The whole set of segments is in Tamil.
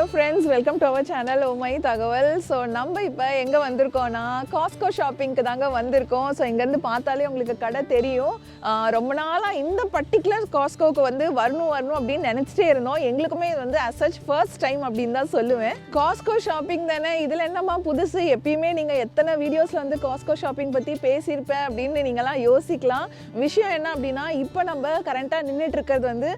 Hello friends welcome to our channel உமை தகவல் ஸோ நம்ம இப்போ எங்கே வந்திருக்கோம்னா காஸ்கோ ஷாப்பிங்க்கு தாங்க வந்திருக்கோம். ஸோ இங்கேருந்து பார்த்தாலே உங்களுக்கு கடை தெரியும். ரொம்ப நாளாக இந்த பர்டிகுலர் காஸ்கோவுக்கு வந்து வரணும் வரணும் அப்படின்னு நினச்சிட்டே இருந்தோம். எங்களுக்குமே இது வந்து அசச் ஃபர்ஸ்ட் டைம் அப்படின்னு தான் சொல்லுவேன். காஸ்கோ ஷாப்பிங் தானே? இதில் என்னம்மா புதுசு? எப்பயுமே நீங்கள் எத்தனை வீடியோஸில் வந்து காஸ்கோ ஷாப்பிங் பற்றி பேசியிருப்பேன் அப்படின்னு நீங்களாம் யோசிக்கலாம். விஷயம் என்ன அப்படின்னா இப்போ நம்ம கரண்ட்டாக நின்றுட்டு இருக்கிறது வந்து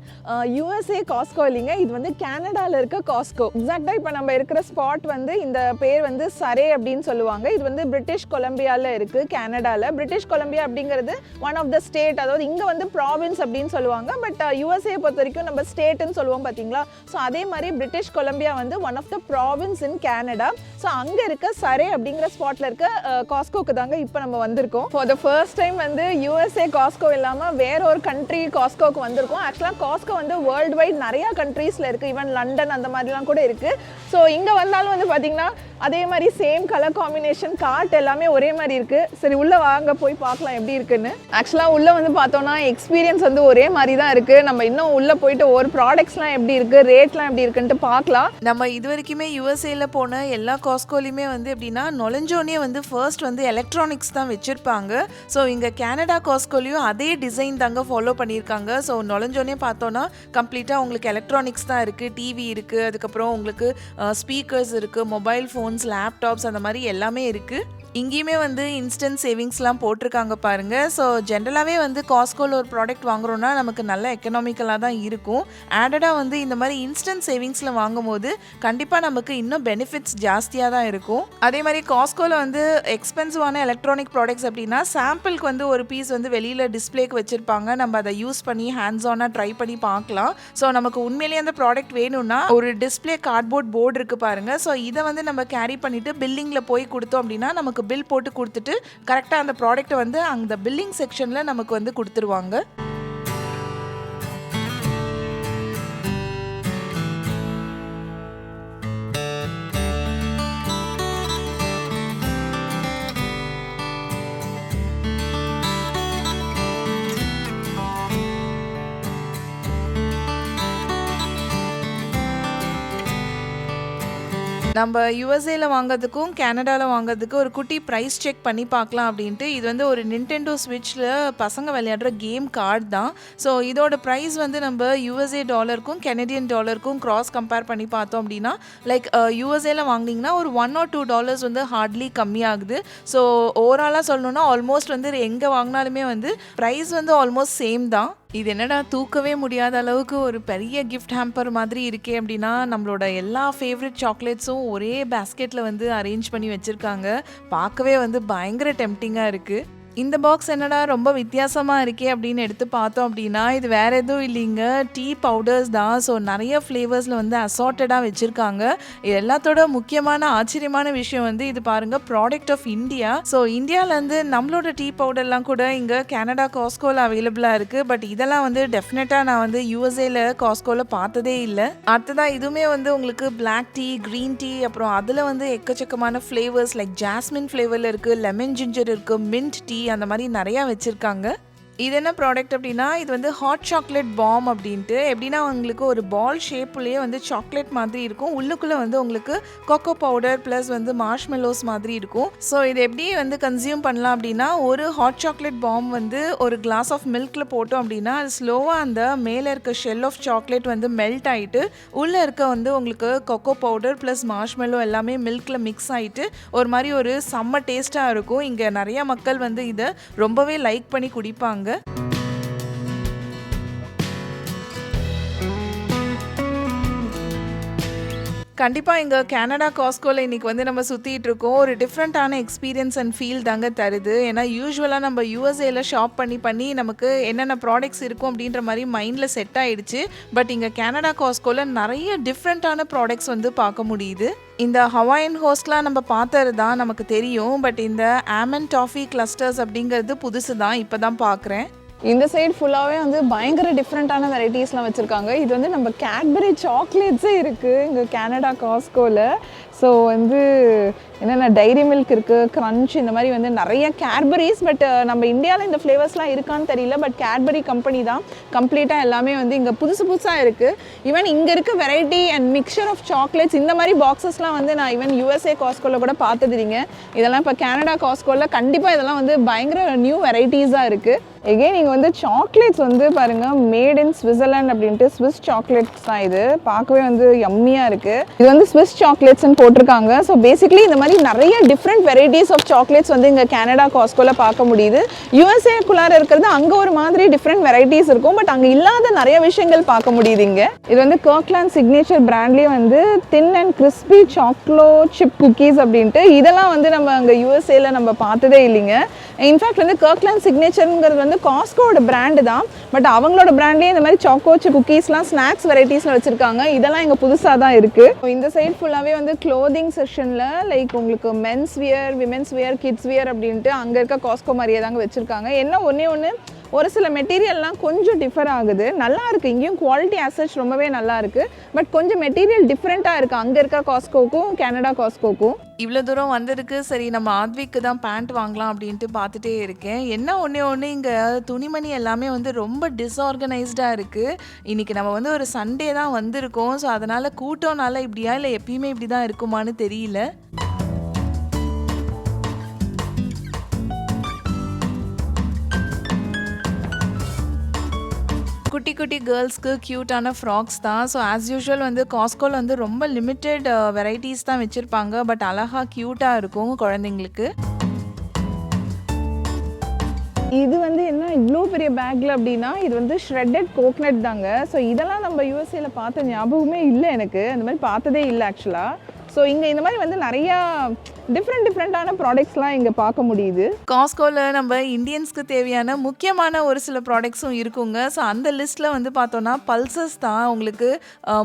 யூஎஸ்ஏ காஸ்கோ இல்லைங்க. இது வந்து கேனடாவில் இருக்க காஸ்கோ எக்ஸாக்டாக இப்போ நம்ம இருக்கிற ஸ்பாட் வந்து இந்த பேர் வந்து சரே அப்படின்னு சொல்லுவாங்க. இது வந்து பிரிட்டிஷ் கொலம்பியாவில் இருக்குது கனடாவில் பிரிட்டிஷ் கொலம்பியா அப்படிங்கிறது ஒன் ஆஃப் த ஸ்டேட் அதாவது இங்கே வந்து ப்ராவின்ஸ் அப்படின்னு சொல்லுவாங்க. பட் யூஎஸ்ஏ uh, பொறுத்த வரைக்கும் நம்ம ஸ்டேட்டுன்னு சொல்லுவோம் பார்த்தீங்களா ஸோ அதே மாதிரி பிரிட்டிஷ் கொலம்பியா வந்து one of the province in Canada so அங்கே இருக்க சரே அப்படிங்கிற ஸ்பாட்டில் இருக்க uh, காஸ்கோக்கு தாங்க இப்போ நம்ம வந்திருக்கோம். ஃபார் த ஃபர்ஸ்ட் டைம் வந்து யூஎஸ்ஏ காஸ்கோ இல்லாமல் வேற ஒரு கண்ட்ரி காஸ்கோக்கு வந்திருக்கோம். ஆக்சுவலாக காஸ்கோ வந்து வேர்ல்டு வைட் நிறையா கண்ட்ரீஸில் இருக்குது ஈவன் லண்டன் அந்த மாதிரிலாம் கூட இருக்குது ஸோ இங்கே வந்தாலும் வந்து பார்த்திங்கன்னா அதே மாதிரி சேம் கலர் காம்பினேஷன் கார்ட் எல்லாமே ஒரே மாதிரி இருக்குது சரி உள்ளே வாங்க போய் பார்க்கலாம் எப்படி இருக்குன்னு. ஆக்சுவலாக உள்ளே வந்து பார்த்தோன்னா எக்ஸ்பீரியன்ஸ் வந்து ஒரே மாதிரி தான் இருக்குது நம்ம இன்னும் உள்ளே போயிட்டு ஒரு ப்ராடக்ட்ஸ்லாம் எப்படி இருக்குது ரேட்லாம் எப்படி இருக்குன்ட்டு பார்க்கலாம். நம்ம இது வரைக்குமே யூஎஸ்ஏல போன எல்லா காஸ்கோலையுமே வந்து எப்படின்னா நுழைஞ்சோனே வந்து ஃபர்ஸ்ட் வந்து எலக்ட்ரானிக்ஸ் தான் வச்சுருப்பாங்க. ஸோ இங்கே கேனடா காஸ்கோலையும் அதே டிசைன் தாங்க ஃபாலோ பண்ணியிருக்காங்க. ஸோ நுழைஞ்சோனே பார்த்தோன்னா கம்ப்ளீட்டாக உங்களுக்கு எலக்ட்ரானிக்ஸ் தான் இருக்குது டிவி இருக்குது அதுக்கப்புறம் உங்களுக்கு ஸ்பீக்கர்ஸ் இருக்குது மொபைல் ஃபோன்ஸ் லேப்டாப்ஸ் அந்த மாதிரி எல்லாமே இருக்குது இங்கேயுமே வந்து இன்ஸ்டன்ட் சேவிங்ஸ்லாம் போட்டிருக்காங்க பாருங்க. ஸோ ஜென்ரலாகவே வந்து காஸ்கோவில் ஒரு ப்ராடக்ட் வாங்குறோன்னா நமக்கு நல்ல எக்கனாமிக்கலாக தான் இருக்கும். ஆடடாக வந்து இந்த மாதிரி இன்ஸ்டன்ட் சேவிங்ஸில் வாங்கும்போது கண்டிப்பாக நமக்கு இன்னும் பெனிஃபிட்ஸ் ஜாஸ்தியாக தான் இருக்கும். அதே மாதிரி காஸ்கோவில் வந்து எக்ஸ்பென்சிவான எலக்ட்ரானிக் ப்ராடக்ட்ஸ் அப்படின்னா சாம்பிளுக்கு வந்து ஒரு பீஸ் வந்து வெளியில் டிஸ்ப்ளேக்கு வச்சுருப்பாங்க. நம்ம அதை யூஸ் பண்ணி ஹேண்ட்ஸ் ஆனாக ட்ரை பண்ணி பார்க்கலாம். ஸோ நமக்கு உண்மையிலேயே அந்த ப்ராடக்ட் வேணும்னா ஒரு டிஸ்ப்ளே கார்ட்போர்ட் போர்டு இருக்குது பாருங்கள் ஸோ இதை வந்து நம்ம கேரி பண்ணிவிட்டு பில்லிங்கில் போய் கொடுத்தோம் அப்படின்னா நமக்கு பில் போட்டு கொடுத்துட்டு கரெக்டாக அந்த ப்ராடக்ட்டை வந்து அந்த பில்லிங் செக்ஷனில் நமக்கு வந்து கொடுத்துருவாங்க. நம்ம யூஎஸ்ஏல வாங்குறதுக்கும் கனடாவில் வாங்குறதுக்கும் ஒரு குட்டி ப்ரைஸ் செக் பண்ணி பார்க்கலாம் அப்படின்ட்டு. இது வந்து ஒரு நின்டெண்டோ ஸ்விட்சில் பசங்க விளையாடுற கேம் கார்டு தான். ஸோ இதோட ப்ரைஸ் வந்து நம்ம யூஎஸ்ஏ டாலருக்கும் கெனடியன் டாலருக்கும் கிராஸ் கம்பேர் பண்ணி பார்த்தோம் அப்படின்னா லைக் யூஎஸ்ஏல வாங்கினீங்கன்னா ஒரு ஒன் ஆர் டூ டாலர்ஸ் வந்து ஹார்ட்லி கம்மியாகுது. ஸோ ஓவராலாக சொல்லணும்னா ஆல்மோஸ்ட் வந்து எங்கே வாங்கினாலுமே வந்து ப்ரைஸ் வந்து ஆல்மோஸ்ட் சேம் தான். இது என்னடா தூக்கவே முடியாத அளவுக்கு ஒரு பெரிய கிஃப்ட் ஹேம்பர் மாதிரி இருக்கே அப்படின்னா நம்மளோட எல்லா ஃபேவரட் சாக்லேட்ஸும் ஒரே பேஸ்கெட்டில் வந்து அரேஞ்ச் பண்ணி வச்சுருக்காங்க. பார்க்கவே வந்து பயங்கர டெம்டிங்காக இருக்குது இந்த பாக்ஸ் என்னடா ரொம்ப வித்தியாசமாக இருக்கே அப்படின்னு எடுத்து பார்த்தோம் அப்படின்னா இது வேறு எதுவும் இல்லைங்க. டீ பவுடர்ஸ் தான். ஸோ நிறைய ஃப்ளேவர்ஸில் வந்து அசார்ட்டடாக வச்சுருக்காங்க. இது எல்லாத்தோட முக்கியமான ஆச்சரியமான விஷயம் வந்து இது பாருங்கள் ப்ராடக்ட் ஆஃப் இந்தியா ஸோ இந்தியாவிலேருந்து நம்மளோட டீ பவுடர்லாம் கூட இங்கே கனடா காஸ்கோவில் அவைலபிளாக இருக்குது பட் இதெல்லாம் வந்து டெஃபினட்டாக நான் வந்து யூஎஸ்ஏல காஸ்கோவில் பார்த்ததே இல்லை. அடுத்ததாக இதுவுமே வந்து உங்களுக்கு பிளாக் டீ க்ரீன் டீ அப்புறம் அதில் வந்து எக்கச்சக்கமான ஃப்ளேவர்ஸ் லைக் ஜாஸ்மின் ஃப்ளேவரில் இருக்குது லெமன் ஜிஞ்சர் இருக்குது மின்ட் டீ அந்த மாதிரி நிறையா வச்சுருக்காங்க. இது என்ன ப்ராடக்ட் அப்படின்னா இது வந்து ஹாட் சாக்லேட் பாம் அப்படின்ட்டு. எப்படின்னா உங்களுக்கு ஒரு பால் ஷேப்புலேயே வந்து சாக்லேட் மாதிரி இருக்கும். உள்ளுக்குள்ளே வந்து உங்களுக்கு கொக்கோ பவுடர் ப்ளஸ் வந்து மார்ஷ்மெலோஸ் மாதிரி இருக்கும். ஸோ இது எப்படி வந்து கன்சியூம் பண்ணலாம் அப்படின்னா ஒரு ஹாட் சாக்லேட் பாம் வந்து ஒரு கிளாஸ் ஆஃப் மில்கில் போட்டோம் அப்படின்னா அது ஸ்லோவாக அந்த மேலே இருக்க ஷெல் ஆஃப் சாக்லேட் வந்து மெல்ட் ஆகிட்டு உள்ளே இருக்க வந்து உங்களுக்கு கொக்கோ பவுடர் ப்ளஸ் மார்ஷ்மெலோ எல்லாமே மில்கில் மிக்ஸ் ஆகிட்டு ஒரு மாதிரி ஒரு செம்ம டேஸ்ட்டாக இருக்கும். இங்கே நிறைய மக்கள் வந்து இதை ரொம்பவே லைக் பண்ணி குடிப்பாங்க. Folge. கண்டிப்பாக இங்கே கனடா காஸ்கோவில் இன்றைக்கி வந்து நம்ம சுற்றிட்டு இருக்கோம். ஒரு டிஃப்ரெண்ட்டான எக்ஸ்பீரியன்ஸ் அண்ட் ஃபீல் தாங்க தருது. ஏன்னா யூஸ்வலாக நம்ம யூஎஸ்ஏல ஷாப் பண்ணி பண்ணி நமக்கு என்னென்ன ப்ராடக்ட்ஸ் இருக்கும் அப்படின்ற மாதிரி மைண்டில் செட் ஆகிடுச்சு பட் இங்கே கனடா காஸ்கோவில் நிறைய டிஃப்ரெண்ட்டான ப்ராடக்ட்ஸ் வந்து பார்க்க முடியுது. இந்த ஹவாயின் ஹோஸ்ட்லாம் நம்ம பார்த்தது தான் நமக்கு தெரியும். பட் இந்த ஆமன் டாஃபி கிளஸ்டர்ஸ் அப்படிங்கிறது புதுசு தான். இப்போ தான் பார்க்குறேன். இந்த சைடு ஃபுல்லாகவே வந்து பயங்கர டிஃப்ரெண்ட்டான வெரைட்டிஸ்லாம் வச்சுருக்காங்க. இது வந்து நம்ம கேட்பரி சாக்லேட்ஸே இருக்குது இங்கே கேனடா காஸ்கோவில் ஸோ வந்து என்னென்ன டைரி மில்க் இருக்குது க்ரன்ச் இந்த மாதிரி வந்து நிறைய கேட்பரிஸ் பட் நம்ம இந்தியாவில் இந்த ஃப்ளேவர்ஸ்லாம் இருக்கான்னு தெரியல பட் கேட்பரி கம்பெனி தான் கம்ப்ளீட்டாக எல்லாமே வந்து இங்கே புதுசு புதுசாக இருக்குது ஈவன் இங்கே இருக்க variety and mixer of chocolates இந்த மாதிரி பாக்ஸஸ்லாம் வந்து நான் ஈவன் யூஎஸ்ஏ காஸ்கோவில் கூட பார்த்தது இதெல்லாம் இப்போ கனடா காஸ்கோவில் கண்டிப்பாக இதெல்லாம் வந்து பயங்கர நியூ வெரைட்டிஸாக இருக்குது எகெயின் நீங்கள் வந்து சாக்லேட்ஸ் வந்து பாருங்கள் மேட் இன் ஸ்விட்சர்லாண்ட் அப்படின்ட்டு ஸ்விஸ் சாக்லேட்ஸ் தான் இது. பார்க்கவே வந்து யம்மியாக இருக்குது இது வந்து ஸ்விஸ் சாக்லேட்ஸ்ன்னு போட்டிருக்காங்க. ஸோ பேசிக்லி இந்த மாதிரி நிறைய டிஃப்ரெண்ட் வெரைட்டிஸ் ஆஃப் சாக்லேட்ஸ் வந்து இங்கே கனடா காஸ்கோவில் பார்க்க முடியுது. யூஎஸ்ஏக்குள்ளார இருக்கிறது அங்கே ஒரு மாதிரி டிஃப்ரெண்ட் வெரைட்டிஸ் இருக்கும். பட் அங்கே இல்லாத நிறைய விஷயங்கள் பார்க்க முடியுது இங்கே. இது வந்து கர்க்லாண்ட் சிக்னேச்சர் பிராண்ட்லேயே வந்து thin and crispy chocolate chip cookies அப்படின்ட்டு இதெல்லாம் வந்து நம்ம அங்கே யூஎஸ்ஏல நம்ம பார்த்ததே இல்லைங்க. இன்ஃபேக்ட் வந்து கர்க்லாண்ட் சிக்னேச்சருங்கிறது வந்து காஸ்கோட பிராண்டு தான். பட் அவங்களோட பிராண்ட்லேயே இந்த மாதிரி சாக்கோச்சு குக்கீஸ்லாம் ஸ்நாக்ஸ் வெரைட்டிஸில் வச்சுருக்காங்க. இதெல்லாம் இங்கே புதுசாக தான் இருக்குது இந்த சைட் ஃபுல்லாகவே வந்து க்ளோதிங் செஷனில் லைக் உங்களுக்கு men's wear women's wear kids wear அப்படின்ட்டு அங்கே இருக்க காஸ்கோ மாதிரியே தாங்க வச்சுருக்காங்க. என்ன ஒன்றே ஒன்று ஒரு சில மெட்டீரியல்லாம் கொஞ்சம் டிஃபர் ஆகுது. நல்லா இருக்குது இங்கேயும் குவாலிட்டி அசட்ஸ் ரொம்பவே நல்லா இருக்குது பட் கொஞ்சம் மெட்டீரியல் டிஃப்ரெண்ட்டாக இருக்குது அங்கே இருக்க காஸ்கோக்கும் கனடா காஸ்கோக்கும் இவ்வளோ தூரம் வந்திருக்கு. சரி நம்ம ஆத்விக்கு தான் பேண்ட் வாங்கலாம் அப்படின்ட்டு பார்த்துட்டே இருக்கேன். என்ன ஒன்றே ஒன்று இங்கே துணிமணி எல்லாமே வந்து ரொம்ப டிஸ்ஆர்கனைஸ்டாக இருக்குது இன்றைக்கி நம்ம வந்து ஒரு சண்டே தான் வந்திருக்கோம். ஸோ அதனால் கூட்டம்னால இப்படியா இல்லை எப்பயுமே இப்படி தான் இருக்குமான்னு தெரியல. குட்டி குட்டி கேர்ள்ஸ்க்கு க்யூட்டான ஃப்ராக்ஸ் தான். ஸோ ஆஸ் யூஷுவல் வந்து காஸ்கோவில் வந்து ரொம்ப லிமிட்டெட் வெரைட்டிஸ் uh, தான் வச்சுருப்பாங்க. பட் அழகாக க்யூட்டாக இருக்கும் குழந்தைங்களுக்கு. இது வந்து என்ன இவ்வளோ பெரிய பேக்கில் அப்படின்னா இது வந்து ஷ்ரெட்டட் கோக்னட் தாங்க. ஸோ இதெல்லாம் நம்ம யூஎஸ்ஏல பார்த்த ஞாபகமே இல்லை எனக்கு. அந்த மாதிரி பார்த்ததே இல்லை ஆக்சுவலாக ஸோ இங்கே இந்த மாதிரி வந்து நிறையா டிஃப்ரெண்ட் டிஃப்ரெண்ட்டான ப்ராடக்ட்ஸ்லாம் இங்கே பார்க்க முடியுது. காஸ்கோவில் நம்ம இந்தியன்ஸ்க்கு தேவையான முக்கியமான ஒரு சில ப்ராடக்ட்ஸும் இருக்குங்க. ஸோ அந்த லிஸ்ட்டில் வந்து பார்த்தோன்னா பல்சஸ் தான் உங்களுக்கு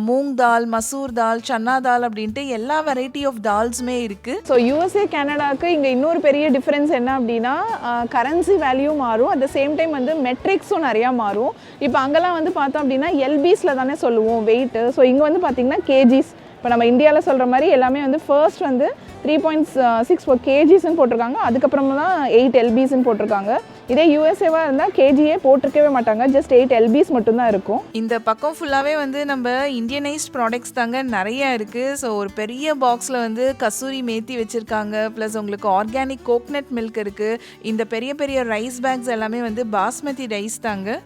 மூங் தால் மசூர் தால் சன்னா தால் அப்படின்ட்டு எல்லா வெரைட்டி ஆஃப் தால்ஸுமே இருக்குது ஸோ யூஎஸ்ஏ கனடாக்கு இங்கே இன்னொரு பெரிய டிஃப்ரென்ஸ் என்ன அப்படின்னா கரன்சி வேல்யூ மாறும். அட் த சேம் டைம் வந்து மெட்ரிக்ஸும் நிறையா மாறும். இப்போ அங்கெல்லாம் வந்து பார்த்தோம் அப்படின்னா எல்பிஸில் தானே சொல்லுவோம் வெயிட்டு ஸோ இங்கே வந்து பார்த்தீங்கன்னா கேஜிஸ் இப்போ நம்ம இந்தியாவில் சொல்கிற மாதிரி எல்லாமே வந்து ஃபர்ஸ்ட் வந்து த்ரீ பாயிண்ட் சிக்ஸ் ஃபோர் கேஜிஸ்ன்னு போட்டிருக்காங்க. அதுக்கப்புறமா தான் எயிட் எல்பிஸ்ன்னு போட்டிருக்காங்க. இதே யூஎஸ்ஏவாக இருந்தால் கேஜியே போட்டிருக்கவே மாட்டாங்க. ஜஸ்ட் எயிட் எல்பிஸ் மட்டும்தான் இருக்கும். இந்த பக்கம் ஃபுல்லாகவே வந்து நம்ம இந்தியனைஸ்ட் ப்ராடக்ட்ஸ் தாங்க நிறைய இருக்குது ஸோ ஒரு பெரிய பாக்ஸில் வந்து கசூரி மேத்தி வச்சுருக்காங்க. ப்ளஸ் உங்களுக்கு ஆர்கானிக் கோக்னட் மில்க் இருக்குது இந்த பெரிய பெரிய ரைஸ் பேக்ஸ் எல்லாமே வந்து பாஸ்மதி ரைஸ் தாங்க.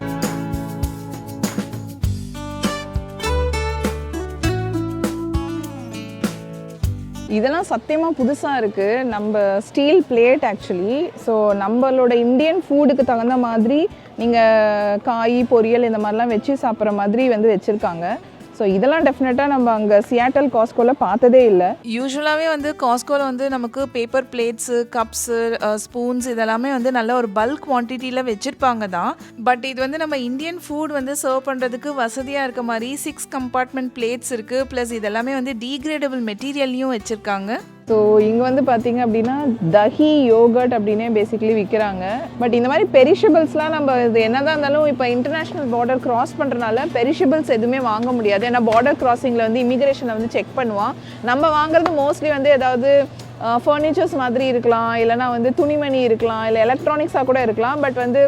இதெல்லாம் சத்தியமாக புதுசாக இருக்குது நம்ம ஸ்டீல் பிளேட் ஆக்சுவலி ஸோ நம்மளோட இந்தியன் ஃபுட்டுக்கு தகுந்த மாதிரி நீங்கள் காய் பொரியல் இந்த மாதிரிலாம் வச்சு சாப்பிட்ற மாதிரி வந்து வச்சுருக்காங்க. ஸோ இதெல்லாம் டெஃபினட்டாக நம்ம அங்கே சியாட்டல் காஸ்கோவில் பார்த்ததே இல்லை. யூஸ்வலாகவே வந்து காஸ்கோவில் வந்து நமக்கு பேப்பர் பிளேட்ஸு கப்ஸு ஸ்பூன்ஸ் இதெல்லாமே வந்து நல்ல ஒரு பல்க் குவான்டிட்டியில் வச்சுருப்பாங்க தான். பட் இது வந்து நம்ம இந்தியன் ஃபுட் வந்து சர்வ் பண்ணுறதுக்கு வசதியாக இருக்க மாதிரி சிக்ஸ் கம்பார்ட்மெண்ட் பிளேட்ஸ் இருக்குது ப்ளஸ் இதெல்லாமே வந்து டீக்ரேடபிள் மெட்டீரியல்லையும் வச்சுருக்காங்க. ஸோ இங்கே வந்து பார்த்தீங்க அப்படின்னா தஹி யோகர்ட் அப்படின்னே பேசிக்கலி விற்கிறாங்க பட் இந்த மாதிரி பெரிஷபிள்ஸ்லாம் நம்ம இது என்னதான் இருந்தாலும் இப்போ இன்டர்நேஷ்னல் பார்டர் கிராஸ் பண்ணுறனால பெரிஷபிள்ஸ் எதுவுமே வாங்க முடியாது. ஏன்னா பார்டர் கிராசிங்கில் வந்து இமிக்ரேஷனில் வந்து செக் பண்ணுவான். நம்ம வாங்குறது மோஸ்ட்லி வந்து ஏதாவது ஃபர்னிச்சர்ஸ் மாதிரி இருக்கலாம் இல்லைனா வந்து துணிமணி இருக்கலாம் இல்லை எலக்ட்ரானிக்ஸாக கூட இருக்கலாம் பட் வந்து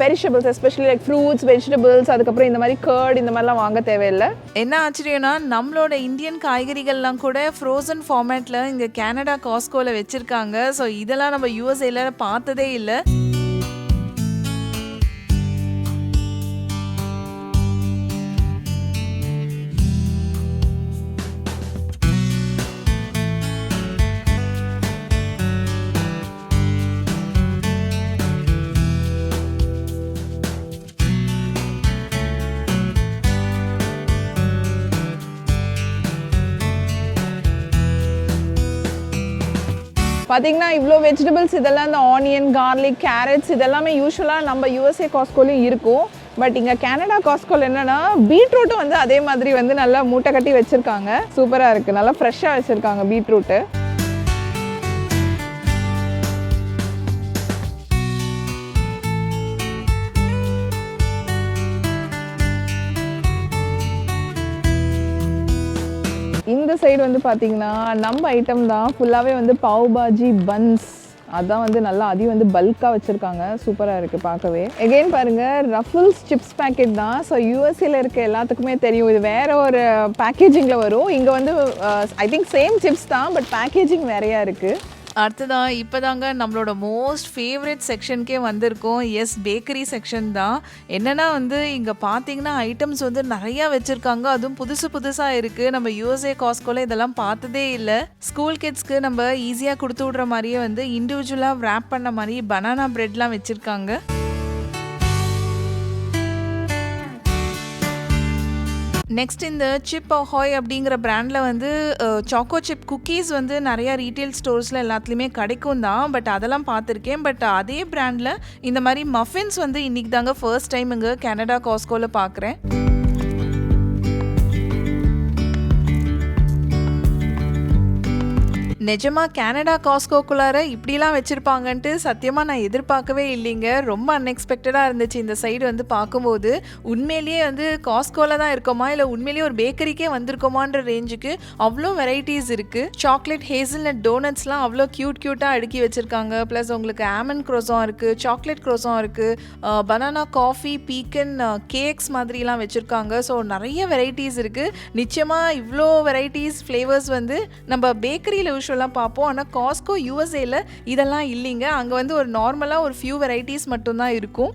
perishables especially like fruits vegetables அதுக்கப்புறம் இந்த மாதிரி கர்ட் இந்த மாதிரிலாம் வாங்க தேவையில்லை. என்ன ஆச்சரியம்னா நம்மளோட இந்தியன் காய்கறிகள்லாம் கூட ஃப்ரோசன் ஃபார்மேட்டில் இங்கே கேனடா காஸ்கோவில் வச்சுருக்காங்க. ஸோ இதெல்லாம் நம்ம யூஎஸ்ஏல பார்த்ததே இல்லை. பார்த்தீங்கன்னா இவ்வளோ வெஜிடபிள்ஸ் இதெல்லாம் இந்த ஆனியன் கார்லிக் கேரட்ஸ் இதெல்லாமே யூஸ்வலாக நம்ம யூஎஸ்ஏ காஸ்கோலையும் இருக்கும். பட் இங்கே கனடா காஸ்கோல் என்னென்னா பீட்ரூட்டும் வந்து அதே மாதிரி வந்து நல்லா மூட்டை கட்டி வச்சுருக்காங்க. சூப்பராக இருக்குது நல்லா ஃப்ரெஷ்ஷாக வச்சுருக்காங்க பீட்ரூட்டு சைடு வந்து பார்த்தீங்கன்னா நம்ம ஐட்டம் தான் ஃபுல்லாகவே வந்து பாவ் பாஜி பன்ஸ் அதான் வந்து நல்லா அதையும் வந்து பல்காக வச்சுருக்காங்க. சூப்பராக இருக்குது பார்க்கவே எகெயின் பாருங்கள் ரஃபுல்ஸ் சிப்ஸ் பேக்கெட் தான். ஸோ யூஎஸ்சியில் இருக்க எல்லாத்துக்குமே தெரியும். இது வேறு ஒரு பேக்கேஜிங்கில் வரும். இங்கே வந்து ஐ திங்க் சேம் சிப்ஸ் தான் பட் பேக்கேஜிங் வேறையாக இருக்குது அடுத்ததான் இப்போதாங்க நம்மளோட மோஸ்ட் ஃபேவரட் செக்ஷனுக்கே வந்திருக்கோம். எஸ் பேக்கரி செக்ஷன் தான். என்னென்னா வந்து இங்கே பார்த்தீங்கன்னா ஐட்டம்ஸ் வந்து நிறையா வச்சுருக்காங்க. அதுவும் புதுசு புதுசாக இருக்குது நம்ம யூஎஸ்ஏ காஸ்கோல இதெல்லாம் பார்த்ததே இல்லை. ஸ்கூல் கிட்ஸ்க்கு நம்ம ஈஸியாக கொடுத்து விட்ற மாதிரியே வந்து இண்டிவிஜுவலாக ரேப் பண்ண மாதிரி பனானா ப்ரெட்லாம் வச்சுருக்காங்க. நெக்ஸ்ட் இந்த சிப் ஹாய் அப்படிங்கிற ப்ராண்டில் வந்து சாக்கோ சிப் குக்கீஸ் வந்து நிறையா ரீட்டெயில் ஸ்டோர்ஸில் எல்லாத்துலேயுமே கிடைக்கும் தான். பட் அதெல்லாம் பார்த்துருக்கேன். பட் அதே ப்ராண்டில் இந்த மாதிரி மஃபின்ஸ் வந்து இன்றைக்கி தாங்க ஃபர்ஸ்ட் டைம் இங்கே கனடா காஸ்கோவில் பார்க்குறேன். நிஜமாக கேனடா காஸ்கோக்குள்ளார இப்படிலாம் வச்சுருப்பாங்கன்ட்டு சத்தியமாக நான் எதிர்பார்க்கவே இல்லைங்க. ரொம்ப அன்எக்ஸ்பெக்டடாக இருந்துச்சு இந்த சைடு வந்து பார்க்கும்போது. உண்மையிலேயே வந்து காஸ்கோவில் தான் இருக்கோமா? இல்லை உண்மையிலேயே ஒரு பேக்கரிக்கே வந்திருக்கோமான்ற ரேஞ்சுக்கு அவ்வளோ வெரைட்டிஸ் இருக்குது சாக்லேட் ஹேசல்நட் டோனட்ஸ்லாம் அவ்வளோ க்யூட் க்யூட்டாக அடுக்கி வச்சுருக்காங்க. ப்ளஸ் உங்களுக்கு ஆமன் க்ரோஸாக இருக்குது சாக்லேட் க்ரோஸாம் இருக்குது பனானா காஃபி பீக்கன் கேக்ஸ் மாதிரிலாம் வச்சுருக்காங்க. ஸோ நிறைய வெரைட்டிஸ் இருக்குது நிச்சயமாக இவ்வளோ வெரைட்டிஸ் ஃப்ளேவர்ஸ் வந்து நம்ம பேக்கரியில் யூஸ்வலாக பார்ப்போம். ஆனால் காஸ்கோ யூஎஸ்ஏல இதெல்லாம் இல்லைங்க. அங்கே வந்து ஒரு நார்மலாக ஒரு ஃபியூ வெரைட்டிஸ் மட்டும்தான் இருக்கும்.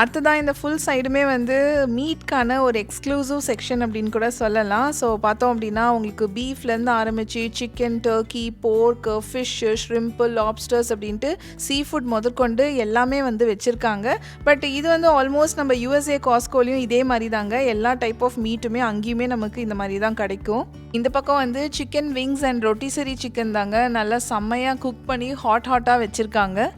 அடுத்ததான் இந்த ஃபுல் சைடுமே வந்து மீட்கான ஒரு எக்ஸ்க்ளூசிவ் செக்ஷன் அப்படின்னு கூட சொல்லலாம். ஸோ பார்த்தோம் அப்படின்னா உங்களுக்கு பீஃப்லேருந்து ஆரம்பித்து chicken turkey pork fish shrimp lobsters அப்படின்ட்டு சீ ஃபுட் முதற்கொண்டு எல்லாமே வந்து வச்சுருக்காங்க. பட் இது வந்து ஆல்மோஸ்ட் நம்ம யூஎஸ்ஏ காஸ்கோலையும் இதே மாதிரி தாங்க எல்லா டைப் ஆஃப் மீட்டுமே அங்கேயுமே நமக்கு இந்த மாதிரி தான் கிடைக்கும். இந்த பக்கம் வந்து chicken wings and rotisserie chicken தாங்க. நல்லா செம்மையாக குக் பண்ணி ஹாட் ஹாட்டாக வச்சுருக்காங்க.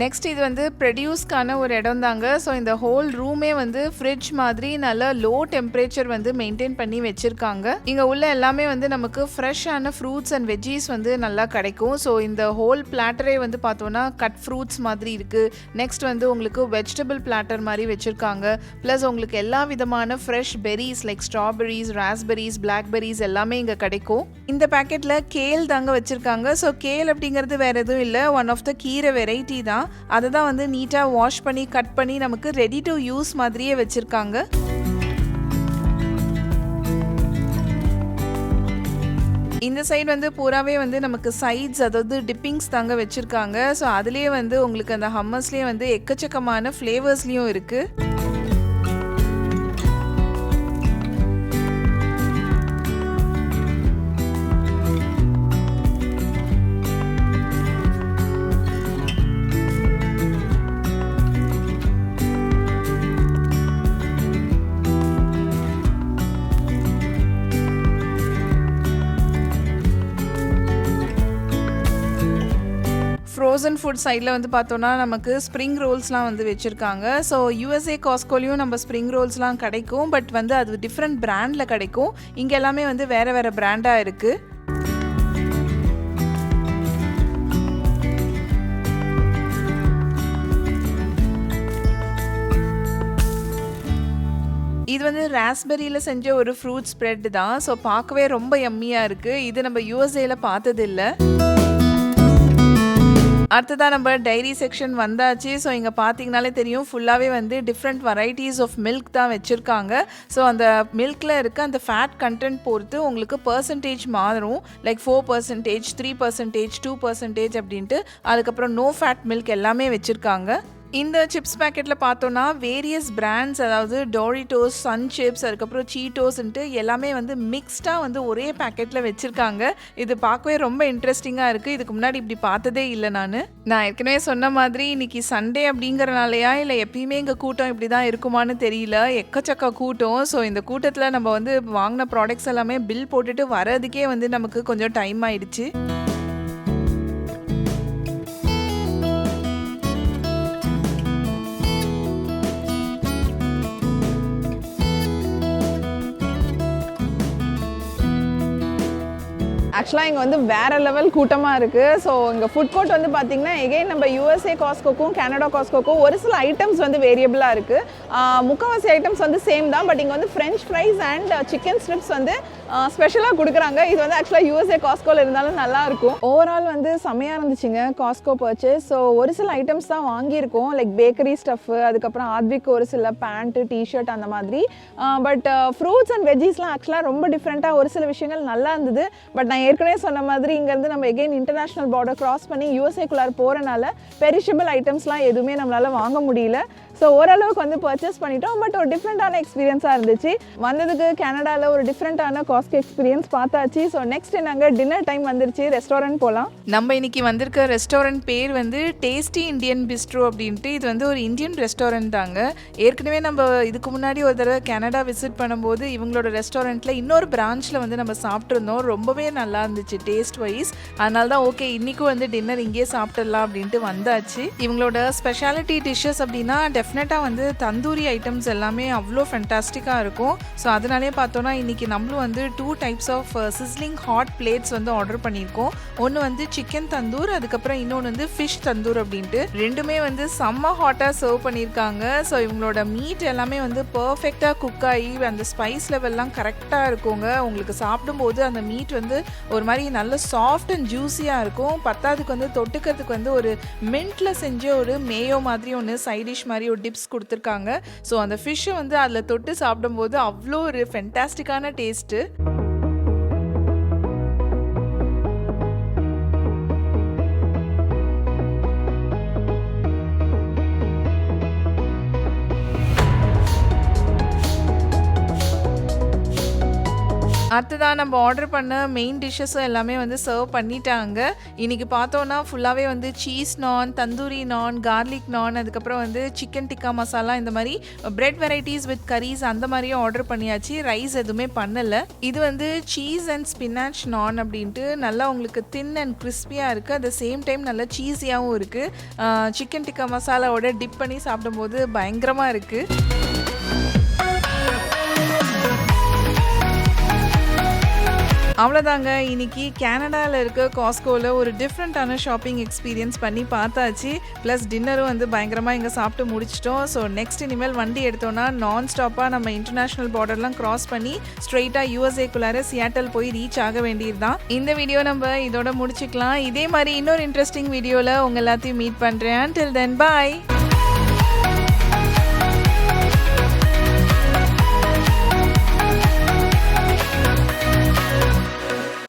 நெக்ஸ்ட் இது வந்து ப்ரொடியூஸ்க்கான ஒரு இடம் தாங்க. ஸோ இந்த ஹோல் ரூமே வந்து ஃப்ரிட்ஜ் மாதிரி நல்ல லோ டெம்பரேச்சர் வந்து மெயின்டைன் பண்ணி வச்சுருக்காங்க. இங்கே உள்ள எல்லாமே வந்து நமக்கு ஃப்ரெஷ்ஷான ஃப்ரூட்ஸ் அண்ட் வெஜ்ஜீஸ் வந்து நல்லா கிடைக்கும். ஸோ இந்த ஹோல் பிளாட்டரே வந்து பார்த்தோன்னா கட் ஃப்ரூட்ஸ் மாதிரி இருக்குது நெக்ஸ்ட் வந்து உங்களுக்கு வெஜிடபிள் பிளாட்டர் மாதிரி வச்சுருக்காங்க. ப்ளஸ் உங்களுக்கு எல்லா விதமான fresh berries like strawberries raspberries blackberries எல்லாமே இங்கே கிடைக்கும். இந்த பேக்கெட்டில் கேல் தாங்க வச்சுருக்காங்க. ஸோ கேல் அப்படிங்கிறது வேறு எதுவும் இல்லை. ஒன் ஆஃப் த கீரை வெரைட்டி தான். அதை தான் வந்து நீட்டாக வாஷ் பண்ணி கட் பண்ணி நமக்கு ரெடி டு யூஸ் மாதிரியே வச்சுருக்காங்க. இந்த சைடு வந்து பூராவே வந்து நமக்கு சைட்ஸ் அதாவது டிப்பிங்ஸ் தாங்க வச்சுருக்காங்க. ஸோ அதுலேயே வந்து உங்களுக்கு அந்த ஹம்மர்ஸ்லேயே வந்து எக்கச்சக்கமான ஃப்ளேவர்ஸ்லேயும் இருக்குது ஃப்ரோசன் ஃபுட் சைடில் வந்து பார்த்தோன்னா நமக்கு ஸ்ப்ரிங் ரோல்ஸ்லாம் வந்து வச்சுருக்காங்க. ஸோ யூஎஸ்ஏ காஸ்கோலையும் நம்ம ஸ்ப்ரிங் ரோல்ஸ்லாம் கிடைக்கும். பட் வந்து அது டிஃப்ரெண்ட் பிராண்டில் கிடைக்கும். இங்கே எல்லாமே வந்து வேறு வேறு பிராண்டாக இருக்குது இது வந்து ராஸ்பெரியில் செஞ்ச ஒரு ஃப்ரூட் ஸ்ப்ரெட் தான். ஸோ பார்க்கவே ரொம்ப எம்மியாக இருக்குது இது நம்ம யூஎஸ்ஏல பார்த்ததில்லை. அடுத்ததாக நம்ம டைரி செக்ஷன் வந்தாச்சு. ஸோ இங்கே பார்த்தீங்கனாலே தெரியும் ஃபுல்லாகவே வந்து டிஃப்ரெண்ட் வெரைட்டிஸ் ஆஃப் மில்க் தான் வச்சுருக்காங்க. ஸோ அந்த மில்கில் இருக்க அந்த ஃபேட் கண்டென்ட் பொறுத்து உங்களுக்கு பர்சன்டேஜ் மாறும். Like four percentage three percentage two percentage அப்படின்ட்டு அதுக்கப்புறம் நோ ஃபேட் மில்க் எல்லாமே வச்சுருக்காங்க. இந்த சிப்ஸ் பேக்கெட்டில் பார்த்தோன்னா வேரியஸ் பிராண்ட்ஸ் அதாவது டோரிட்டோஸ் சன் சிப்ஸ் அதுக்கப்புறம் சீட்டோஸ்ன்ட்டு எல்லாமே வந்து மிக்ஸ்டாக வந்து ஒரே பேக்கெட்டில் வச்சுருக்காங்க. இது பார்க்கவே ரொம்ப இன்ட்ரெஸ்டிங்காக இருக்குது இதுக்கு முன்னாடி இப்படி பார்த்ததே இல்லை நான். நான் ஏற்கனவே சொன்ன மாதிரி இன்னைக்கு சண்டே அப்படிங்கிறனாலயா இல்லை எப்பயுமே இங்கே கூட்டம் இப்படி தான் இருக்குமான்னு தெரியல. எக்கச்சக்க கூட்டம். ஸோ இந்த கூட்டத்தில் நம்ம வந்து வாங்கின ப்ராடக்ட்ஸ் எல்லாமே பில் போட்டுட்டு வரதுக்கே வந்து நமக்கு கொஞ்சம் டைம் ஆயிடுச்சு. ஆக்சுவலாக இங்கே வந்து வேற லெவல் கூட்டமாக இருக்குது ஸோ இங்கே ஃபுட் கோர்ட் வந்து பார்த்திங்கன்னா எகைன் நம்ம யூஎஸ்ஏ காஸ்கோக்கும் கனடா காஸ்கோக்கும் ஒரு சில ஐட்டம்ஸ் வந்து வேரியபிளாக இருக்குது முக்கால்வாசி ஐட்டம்ஸ் வந்து சேம் தான் பட் இங்கே வந்து French fries and chicken strips வந்து ஸ்பெஷலாக கொடுக்குறாங்க. இது வந்து ஆக்சுவலாக யூஎஸ்ஏ காஸ்கோவில் இருந்தாலும் நல்லாயிருக்கும். ஓவரால் வந்து செம்மையாக இருந்துச்சுங்க காஸ்கோ பர்ச்சேஸ் ஸோ ஒரு சில ஐட்டம்ஸ் தான் வாங்கியிருக்கோம். லைக் பேக்கரி ஸ்டஃப்பு அதுக்கப்புறம் ஆத்விக் ஒரு சில பேண்ட்டு டிஷர்ட் அந்த மாதிரி. பட் ஃப்ரூட்ஸ் அண்ட் வெஜ்ஜீஸ்லாம் ஆக்சுவலாக ரொம்ப டிஃப்ரெண்ட்டாக ஒரு சில விஷயங்கள் நல்லா இருந்தது. பட் நான் ஏற்கனவே சொன்ன மாதிரி இங்கேருந்து நம்ம எகெயின் இன்டர்நேஷ்னல் பார்டர் கிராஸ் பண்ணி யூஎஸ்ஏக்குள்ளார போகிறனால பெரிஷபிள் ஐட்டம்ஸ்லாம் எதுவுமே நம்மளால் வாங்க முடியல. ஸோ ஓரளவுக்கு வந்து பர்ச்சேஸ் பண்ணிட்டோம். பட் ஒரு டிஃப்ரெண்ட்டான எக்ஸ்பீரியன்ஸாக இருந்துச்சு. வந்ததுக்கு கனடாவில் ஒரு டிஃப்ரெண்ட்டான காஸ்ட் எக்ஸ்பீரியன்ஸ் பார்த்தாச்சு. ஸோ நெக்ஸ்ட் நாங்கள் டின்னர் டைம் வந்துருச்சு. ரெஸ்டாரண்ட் போகலாம் நம்ம இன்னைக்கு வந்திருக்க ரெஸ்டாரண்ட் பேர் வந்து டேஸ்டி இந்தியன் பிஸ்ட்ரோ அப்படின்ட்டு. இது வந்து ஒரு இந்தியன் ரெஸ்டாரண்ட் தாங்க. ஏற்கனவே நம்ம இதுக்கு முன்னாடி ஒரு தடவை கனடா விசிட் பண்ணும்போது இவங்களோட ரெஸ்டாரண்ட்டில் இன்னொரு பிரான்ச்சில் வந்து நம்ம சாப்பிட்ருந்தோம் ரொம்பவே நல்லா இருந்துச்சு டேஸ்ட் வைஸ் அதனால தான் ஓகே இன்றைக்கும் வந்து டின்னர் இங்கேயே சாப்பிட்டுடலாம் அப்படின்ட்டு வந்தாச்சு. இவங்களோட ஸ்பெஷாலிட்டி டிஷ்ஷஸ் அப்படின்னா டெஃபினட்டாக வந்து தந்தூரி ஐட்டம்ஸ் எல்லாமே அவ்வளோ ஃபென்டாஸ்டிக்காக இருக்கும். ஸோ அதனாலே பார்த்தோன்னா இன்றைக்கி நம்மளும் வந்து two types of sizzling hot plates வந்து ஆர்டர் பண்ணியிருக்கோம். ஒன்று வந்து சிக்கன் தந்தூர் அதுக்கப்புறம் இன்னொன்று வந்து ஃபிஷ் தந்தூர் அப்படின்ட்டு. ரெண்டுமே வந்து செம்ம ஹாட்டாக சர்வ் பண்ணியிருக்காங்க. ஸோ இவங்களோட மீட் எல்லாமே வந்து பர்ஃபெக்டாக குக் ஆகி அந்த ஸ்பைஸ் லெவல்லாம் கரெக்டாக இருக்குங்க. உங்களுக்கு சாப்பிடும்போது அந்த மீட் வந்து ஒரு மாதிரி நல்ல சாஃப்ட் அண்ட் ஜூஸியாக இருக்கும். பத்தாவதுக்கு வந்து தொட்டுக்கிறதுக்கு வந்து ஒரு மின்ட்டில் செஞ்ச ஒரு மேயோ மாதிரி ஒன்று சைடிஷ் மாதிரி ஒரு டிப்ஸ் கொடுத்துருக்காங்க. ஸோ அந்த ஃபிஷ்ஷை வந்து அதில் தொட்டு சாப்பிடும்போது அவ்வளோ ஒரு ஃபென்டாஸ்டிக்கான டேஸ்ட்டு அடுத்ததாக நம்ம ஆர்டர் பண்ண மெயின் டிஷ்ஷஸும் எல்லாமே வந்து சர்வ் பண்ணிட்டாங்க. இன்னைக்கு பார்த்தோன்னா ஃபுல்லாகவே வந்து சீஸ் நான் தந்தூரி நான் கார்லிக் நான் அதுக்கப்புறம் வந்து சிக்கன் டிக்கா மசாலா இந்த மாதிரி பிரெட் வெரைட்டிஸ் வித் கரீஸ் அந்த மாதிரியும் ஆர்டர் பண்ணியாச்சு. ரைஸ் எதுவுமே பண்ணலை. இது வந்து சீஸ் அண்ட் ஸ்பினாச் நான் அப்படின்ட்டு நல்லா உங்களுக்கு தின் அண்ட் கிறிஸ்பியாக இருக்குது அட் த சேம் டைம் நல்லா சீஸியாகவும் இருக்குது சிக்கன் டிக்கா மசாலாவோட டிப் பண்ணி சாப்பிடும்போது பயங்கரமாக இருக்குது அவ்வளோதாங்க இன்னைக்கு கேனடாவில் இருக்க காஸ்கோவில் ஒரு டிஃப்ரெண்ட்டான ஷாப்பிங் எக்ஸ்பீரியன்ஸ் பண்ணி பார்த்தாச்சு. ப்ளஸ் டின்னரும் வந்து பயங்கரமாக இங்கே சாப்பிட்டு முடிச்சிட்டோம். ஸோ நெக்ஸ்ட் இனிமேல் வண்டி எடுத்தோன்னா நான் ஸ்டாப்பாக நம்ம இன்டர்நேஷ்னல் பார்டர்லாம் கிராஸ் பண்ணி ஸ்ட்ரெயிட்டாக யூஎஸ்ஏக்குள்ளார சியாட்டல் போய் ரீச் ஆக வேண்டியது தான் இந்த வீடியோ நம்ம இதோட முடிச்சுக்கலாம். இதே மாதிரி இன்னொரு இன்ட்ரெஸ்டிங் வீடியோவில் உங்கள் எல்லாத்தையும் மீட் பண்ணுறேன் டில் தென் பாய்